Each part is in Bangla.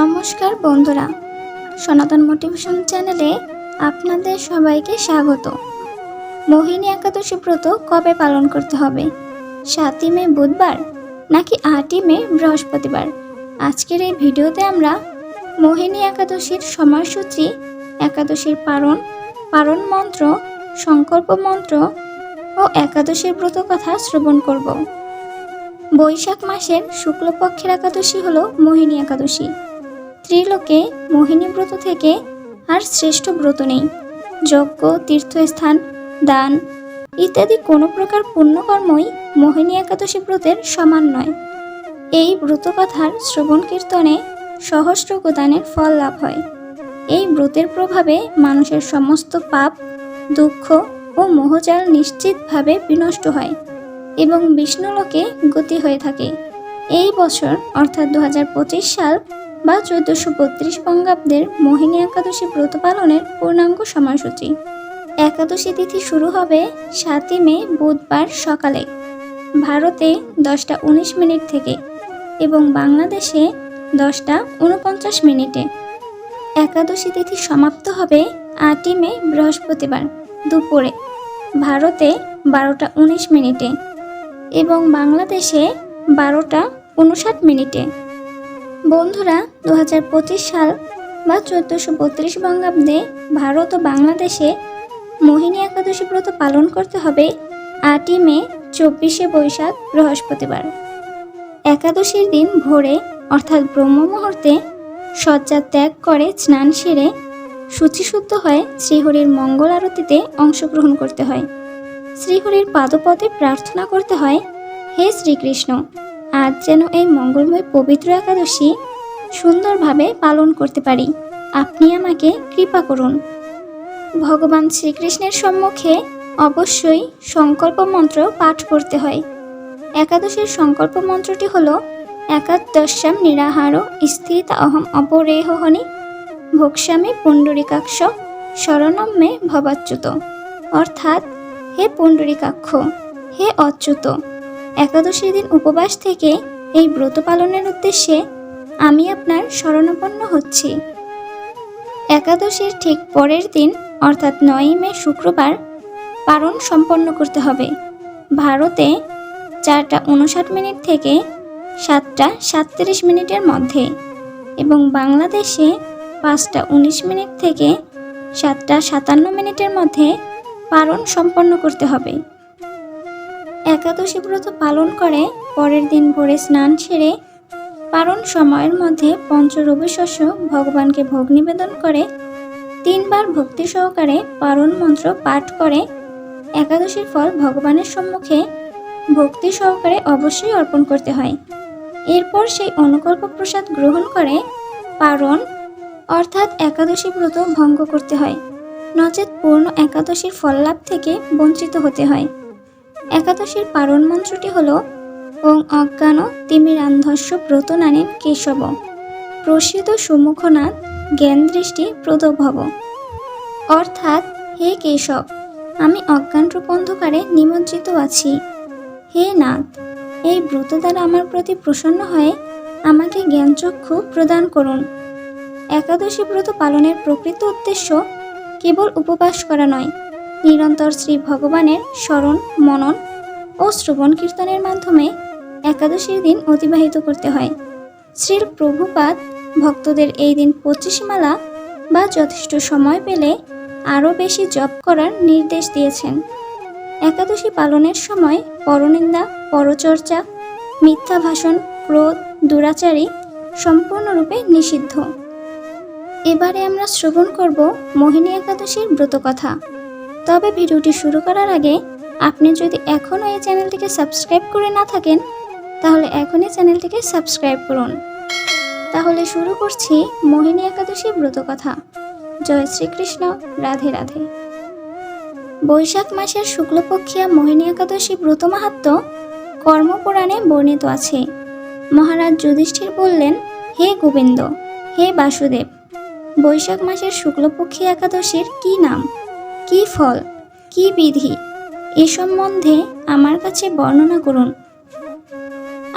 নমস্কার বন্ধুরা, সনাতন মোটিভেশন চ্যানেলে আপনাদের সবাইকে স্বাগত। মোহিনী একাদশী ব্রত কবে পালন করতে হবে? সাতই মে বুধবার নাকি আটই মে বৃহস্পতিবার? আজকের এই ভিডিওতে আমরা মোহিনী একাদশীর সময়সূচি, একাদশীর পারণ পারণ মন্ত্র, সংকল্প মন্ত্র ও একাদশীর ব্রত কথা শ্রবণ করব। বৈশাখ মাসের শুক্লপক্ষের একাদশী হলো মোহিনী একাদশী। ত্রিলোকে মোহিনী ব্রত থেকে আর শ্রেষ্ঠ ব্রত নেই। যজ্ঞ, তীর্থস্থান, দান ইত্যাদি কোনো প্রকার পুণ্যকর্মই মোহিনী একাদশী ব্রতের সমান নয়। এই ব্রত কথার শ্রবণ কীর্তনে সহস্র দানের ফল লাভ হয়। এই ব্রতের প্রভাবে মানুষের সমস্ত পাপ, দুঃখ ও মোহজাল নিশ্চিতভাবে বিনষ্ট হয় এবং বিষ্ণুলোকে গতি হয়ে থাকে। এই বছর, অর্থাৎ দু হাজার পঁচিশ সাল বা চোদ্দশো বত্রিশ বঙ্গাব্দের মোহিনী একাদশী ব্রত পালনের পূর্ণাঙ্গ সময়সূচি। একাদশী তিথি শুরু হবে সাতই মে বুধবার সকালে। ভারতে দশটা উনিশ মিনিট থেকে এবং বাংলাদেশে দশটা উনপঞ্চাশ মিনিটে। একাদশী তিথি সমাপ্ত হবে আটই মে বৃহস্পতিবার দুপুরে। ভারতে বারোটা উনিশ মিনিটে এবং বাংলাদেশে বারোটা উনষাট মিনিটে। বন্ধুরা দু হাজার পঁচিশ সাল বা চোদ্দোশো বত্রিশ বঙ্গাব্দে ভারত ও বাংলাদেশে মোহিনী একাদশী ব্রত পালন করতে হবে আটই মে, চব্বিশে বৈশাখ, বৃহস্পতিবার। একাদশীর দিন ভোরে, অর্থাৎ ব্রহ্ম মুহূর্তে শয্যা ত্যাগ করে, স্নান সেরে শুচিশুদ্ধ হয়ে শ্রীহরির মঙ্গল আরতিতে অংশগ্রহণ করতে হয়। শ্রীহরির পাদপদে প্রার্থনা করতে হয়, হে শ্রীকৃষ্ণ! আজ যেন এই মঙ্গলময় পবিত্র একাদশী সুন্দরভাবে পালন করতে পারি। আপনি আমাকে কৃপা করুন। ভগবান শ্রীকৃষ্ণের সম্মুখে অবশ্যই সংকল্প মন্ত্র পাঠ করতে হয়। একাদশীর সংকল্প মন্ত্রটি হল, একাদশ্যাম নিরাহার স্থিত অহম অপরেহনি ভোক্সামি পুণ্ডরিকাক্ষ শরণম ভবাচ্যুত। অর্থাৎ, হে পুণ্ডরিকাক্ষ, হে অচ্যুত একাদশীর দিন উপবাস থেকে এই ব্রত পালনের উদ্দেশ্যে আমি আপনার শরণাপন্ন হচ্ছি। একাদশীর ঠিক পরের দিন, অর্থাৎ নয়ই মে শুক্রবার, পালন সম্পন্ন করতে হবে। ভারতে চারটা উনষাট মিনিট থেকে সাতটা সাতত্রিশ মিনিটের মধ্যে এবং বাংলাদেশে পাঁচটা উনিশ মিনিট থেকে সাতটা সাতান্ন মিনিটের মধ্যে পালন সম্পন্ন করতে হবে। একাদশী ব্রত পালন করে, পরের দিন ভোরে স্নান সেরে, পারণ সময়ের মধ্যে পঞ্চরবি শস্য ভগবানকে ভোগ নিবেদন করে, তিনবার ভক্তি সহকারে পারণ মন্ত্র পাঠ করে, একাদশীর ফল ভগবানের সম্মুখে ভক্তি সহকারে অবশ্যই অর্পণ করতে হয়। এরপর সেই অনুকল্প প্রসাদ গ্রহণ করে পারণ, অর্থাৎ একাদশী ব্রত ভঙ্গ করতে হয়। নচেত পূর্ণ একাদশীর ফল লাভ থেকে বঞ্চিত হতে হয়। একাদশীর পারণ মন্ত্রটি হল, ওং অজ্ঞান তিমিরান্ধস্য ব্রত নানেন কেশব। প্রসিদ্ধ সুমুখনাথ জ্ঞান দৃষ্টি প্রদভব। অর্থাৎ, হে কেশব, আমি অজ্ঞান রূপ অন্ধকারে নিমজ্জিত আছি। হে নাথ, এই ব্রত দ্বারা আমার প্রতি প্রসন্ন হয়ে আমাকে জ্ঞানচক্ষু প্রদান করুন। একাদশী ব্রত পালনের প্রকৃত উদ্দেশ্য কেবল উপবাস করা নয় নিরন্তর শ্রী ভগবানের স্মরণ, মনন ও শ্রবণ কীর্তনের মাধ্যমে একাদশীর দিন অতিবাহিত করতে হয়। শ্রীর প্রভুপাদ ভক্তদের এই দিন পঁচিশ মালা বা যথেষ্ট সময় পেলে আরও বেশি জপ করার নির্দেশ দিয়েছেন। একাদশী পালনের সময় পরনিন্দা, পরচর্চা, মিথ্যা ভাষণ, ক্রোধ, দুরাচারী সম্পূর্ণরূপে নিষিদ্ধ। এবারে আমরা শ্রবণ করব মোহিনী একাদশীর ব্রতকথা। তবে ভিডিওটি শুরু করার আগে আপনি যদি এখনও এই চ্যানেলটিকে সাবস্ক্রাইব করে না থাকেন, তাহলে এখনই চ্যানেলটিকে সাবস্ক্রাইব করুন। তাহলে শুরু করছি মোহিনী একাদশী ব্রতকথা জয় শ্রীকৃষ্ণ, রাধে রাধে। বৈশাখ মাসের শুক্লপক্ষিয়া মোহিনী একাদশী ব্রত মাহাত্ম কর্মপুরাণে বর্ণিত আছে। মহারাজ যুধিষ্ঠির বললেন, হে গোবিন্দ, হে বাসুদেব, বৈশাখ মাসের শুক্লপক্ষী একাদশীর কি নাম? কি ফল, কি বিধি এ সম্বন্ধে আমার কাছে বর্ণনা করুন।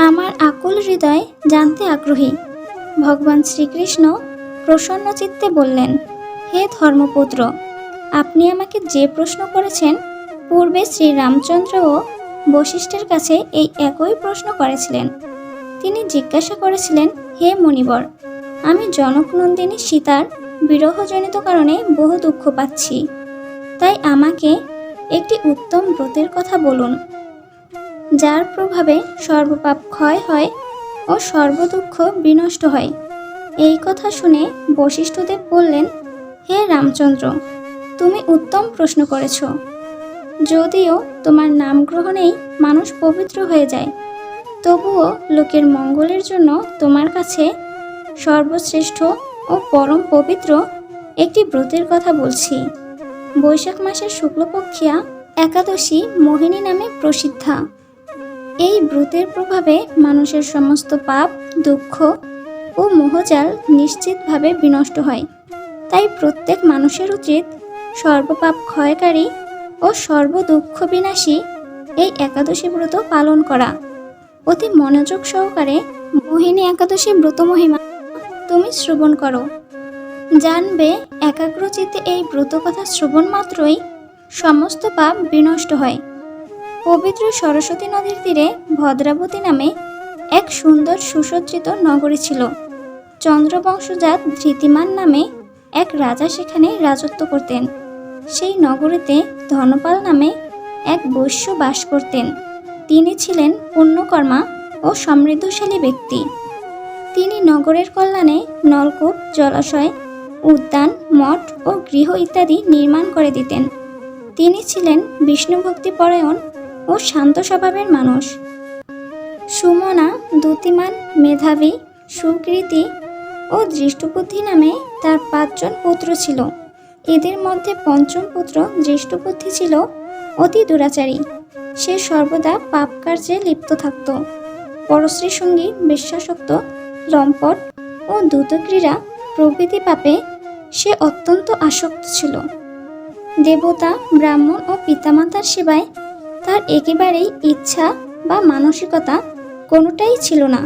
আমার আকুল হৃদয় জানতে আগ্রহী। ভগবান শ্রীকৃষ্ণ প্রসন্ন চিত্তে বললেন, হে ধর্মপুত্র, আপনি আমাকে যে প্রশ্ন করেছেন, পূর্বে শ্রী রামচন্দ্র ও বশিষ্ঠের কাছে এই একই প্রশ্ন করেছিলেন। তিনি জিজ্ঞাসা করেছিলেন, হে মণিবর আমি জনকনন্দিনী সীতার বিরহজনিত কারণে বহু দুঃখ পাচ্ছি। তাই আমাকে একটি উত্তম ব্রতের কথা বলুন, যার প্রভাবে সর্বপাপ ক্ষয় হয় ও সর্বদুঃখ বিনষ্ট হয়। এই কথা শুনে বশিষ্ঠদেব বললেন, হে রামচন্দ্র, তুমি উত্তম প্রশ্ন করেছ। যদিও তোমার নাম গ্রহণেই মানুষ পবিত্র হয়ে যায়, তবুও লোকের মঙ্গলের জন্য তোমার কাছে সর্বশ্রেষ্ঠ ও পরম পবিত্র একটি ব্রতের কথা বলছি। বৈশাখ মাসের শুক্লপক্ষিয়া একাদশী মোহিনী নামে প্রসিদ্ধা। এই ব্রতের প্রভাবে মানুষের সমস্ত পাপ, দুঃখ ও মোহজাল নিশ্চিতভাবে বিনষ্ট হয়। তাই প্রত্যেক মানুষের উচিত সর্বপাপ ক্ষয়কারী ও সর্বদুঃখ বিনাশী এই একাদশী ব্রত পালন করা। অতি মনোযোগ সহকারে মোহিনী একাদশী ব্রত মহিমা তুমি শ্রবণ করো। জানবে একাগ্রচিতে এই ব্রত কথা শ্রবণ মাত্রই সমস্ত পাপ বিনষ্ট হয়। পবিত্র সরস্বতী নদীর তীরে ভদ্রাবতী নামে এক সুন্দর সুসজ্জিত নগরী ছিল। চন্দ্রবংশজাত ধৃতিমান নামে এক রাজা সেখানে রাজত্ব করতেন। সেই নগরীতে ধনপাল নামে এক বৈশ্য বাস করতেন। তিনি ছিলেন পুণ্যকর্মা ও সমৃদ্ধশালী ব্যক্তি। তিনি নগরের কল্যাণে নলকূপ, জলাশয় উদ্যান, মঠ ও গৃহ ইত্যাদি নির্মাণ করে দিতেন। তিনি ছিলেন বিষ্ণুভক্তি পরায়ণ ও শান্ত স্বভাবের মানুষ। সুমনা দ্যুতিমান মেধাবী, সুকৃতি ও দৃষ্টবুদ্ধি নামে তার পাঁচজন পুত্র ছিল। এদের মধ্যে পঞ্চম পুত্র দৃষ্টবুদ্ধি ছিল অতি দুরাচারী। সে সর্বদা পাপ কার্যে লিপ্ত থাকত। পরশ্রী সঙ্গী বিশ্বাসক্ত, লম্পট ও দ্রুতক্রীড়া প্রভৃতি পাপে সে অত্যন্ত আসক্ত ছিল। দেবতা, ব্রাহ্মণ ও পিতামাতার সেবায় তার একেবারেই ইচ্ছা বা মানসিকতা কোনোটাই ছিল না।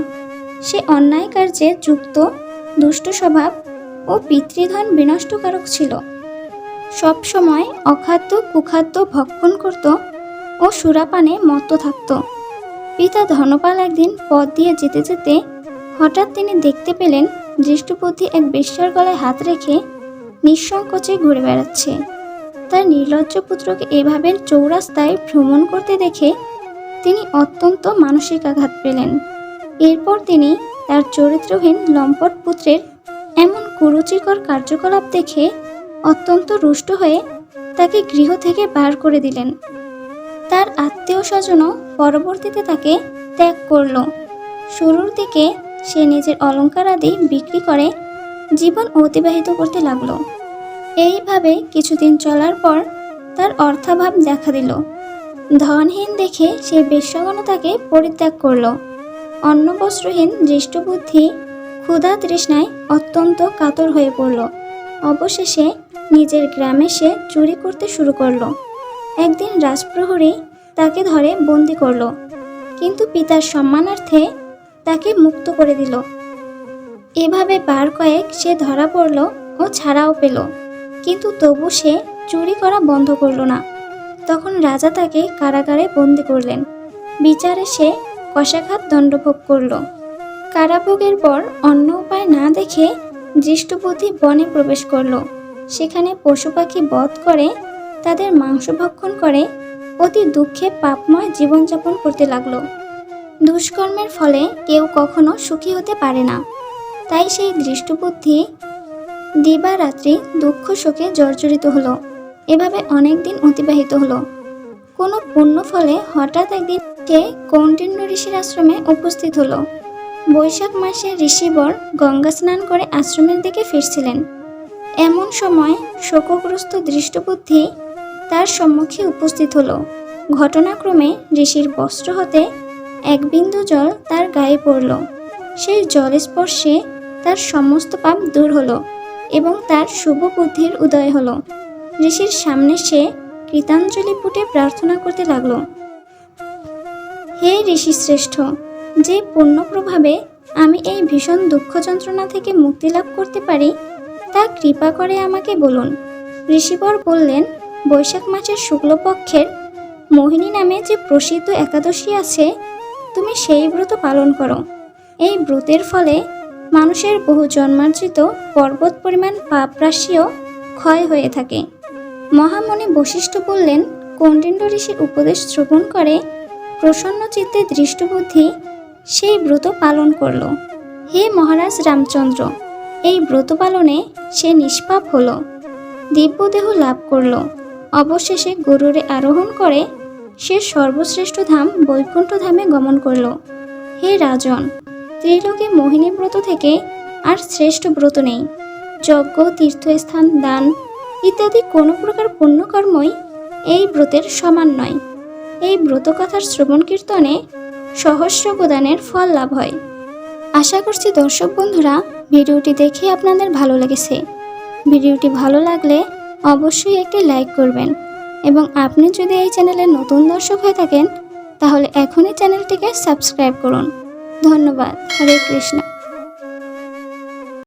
সে অন্যায় কার্যে যুক্ত, দুষ্ট স্বভাব ও পিতৃধন বিনষ্টকারক ছিল। সবসময় অখাদ্য কুখাদ্য ভক্ষণ করত ও সুরাপানে মত্ত থাকত। পিতা ধনপাল একদিন পথ দিয়ে যেতে যেতে হঠাৎ তিনি দেখতে পেলেন দৃষ্টবুদ্ধি এক বেশ্যার গলায় হাত রেখে নিঃসংকোচে ঘুরে বেড়াচ্ছে। তার নির্লজ্জ পুত্রকে এভাবে চৌরাস্তায় ভ্রমণ করতে দেখে তিনি অত্যন্ত মানসিক আঘাত পেলেন। এরপর তিনি তার চরিত্রহীন লম্পট পুত্রের এমন কুরুচিকর কার্যকলাপ দেখে অত্যন্ত রুষ্ট হয়ে তাকে গৃহ থেকে বার করে দিলেন। তার আত্মীয় স্বজনও পরবর্তীতে তাকে ত্যাগ করল। শুরুর দিকে সে নিজের অলংকার আদি বিক্রি করে জীবন অতিবাহিত করতে লাগল। এইভাবে কিছুদিন চলার পর তার অর্থাভাব দেখা দিল। ধনহীন দেখে সে বিশ্বগণতাকে পরিত্যাগ করল। অন্নবস্ত্রহীন দৃষ্টবুদ্ধি ক্ষুধা তৃষ্ণায় অত্যন্ত কাতর হয়ে পড়ল। অবশেষে নিজের গ্রামে সে চুরি করতে শুরু করল। একদিন রাজপ্রহরী তাকে ধরে বন্দি করল। কিন্তু পিতার সম্মানার্থে তাকে মুক্ত করে দিল। এভাবে বার কয়েক সে ধরা পড়ল ও ছাড়াও পেল। কিন্তু তবু সে চুরি করা বন্ধ করল না। তখন রাজা তাকে কারাগারে বন্দি করলেন। বিচারে সে কষাঘাত দণ্ডভোগ করল। কারাভোগের পর অন্য উপায় না দেখে দৃষ্টবুদ্ধি বনে প্রবেশ করল। সেখানে পশু পাখি বধ করে, তাদের মাংস ভক্ষণ করে, অতি দুঃখে পাপময় জীবনযাপন করতে লাগল। দুষ্কর্মের ফলে কেউ কখনো সুখী হতে পারে না। তাই সেই দৃষ্টবুদ্ধি দিবারাত্রি দুঃখ শোকে জর্জরিত হলো, এভাবে অনেক দিন অতিবাহিত হলো। কোনো পুণ্য ফলে হঠাৎ একদিন সে কৌন্ডিন্য ঋষির আশ্রমে উপস্থিত হলো। বৈশাখ মাসে ঋষিবর গঙ্গা স্নান করে আশ্রমের দিকে ফিরছিলেন। এমন সময় শোকগ্রস্ত দৃষ্টবুদ্ধি তার সম্মুখে উপস্থিত হলো। ঘটনাক্রমে ঋষির বস্ত্র হতে এক বিন্দু জল তার গায়ে পড়ল। সেই জল স্পর্শে তার সমস্ত পাপ দূর হলো এবং তার শুভ বুদ্ধির উদয় হলো। ঋষির সামনে সে কৃতাঞ্জলি পুটে প্রার্থনা করতে লাগল, হে ঋষি শ্রেষ্ঠ, যে পুণ্য প্রভাবে আমি এই ভীষণ দুঃখ যন্ত্রণা থেকে মুক্তি লাভ করতে পারি, তা কৃপা করে আমাকে বলুন। ঋষিবর বললেন, বৈশাখ মাসের শুক্লপক্ষের মোহিনী নামে যে প্রসিদ্ধ একাদশী আছে তুমি সেই ব্রত পালন করো। এই ব্রতের ফলে মানুষের বহু জন্মার্জিত পর্বত পরিমাণ পাপ রাশিও ক্ষয় হয়ে থাকে। মহামণি বশিষ্ঠ বললেন কৌণ্ডিন্য ঋষির উপদেশ শ্রবণ করে প্রসন্ন চিত্তে দৃষ্টবুদ্ধি সেই ব্রত পালন করল। হে মহারাজ রামচন্দ্র, এই ব্রত পালনে সে নিষ্পাপ হলো। দিব্যদেহ লাভ করল। অবশেষে গরুরে আরোহণ করে সে সর্বশ্রেষ্ঠ ধাম বৈকুণ্ঠ ধামে গমন করল। হে রাজন, ত্রিলোকে মোহিনী ব্রত থেকে আর শ্রেষ্ঠ ব্রত নেই। যজ্ঞ, তীর্থস্থান, দান ইত্যাদি কোনো প্রকার পুণ্যকর্মই এই ব্রতের সমান নয়। এই ব্রত কথার শ্রবণ কীর্তনে সহস্র প্রদানের ফল লাভ হয়। আশা করছি দর্শক বন্ধুরা, ভিডিওটি দেখে আপনাদের ভালো লেগেছে। ভিডিওটি ভালো লাগলে অবশ্যই একটি লাইক করবেন। এবং আপনি যদি এই চ্যানেলে নতুন দর্শক হয়ে থাকেন, তাহলে এখনই চ্যানেলটিকে সাবস্ক্রাইব করুন। ধন্যবাদ। হরে কৃষ্ণ।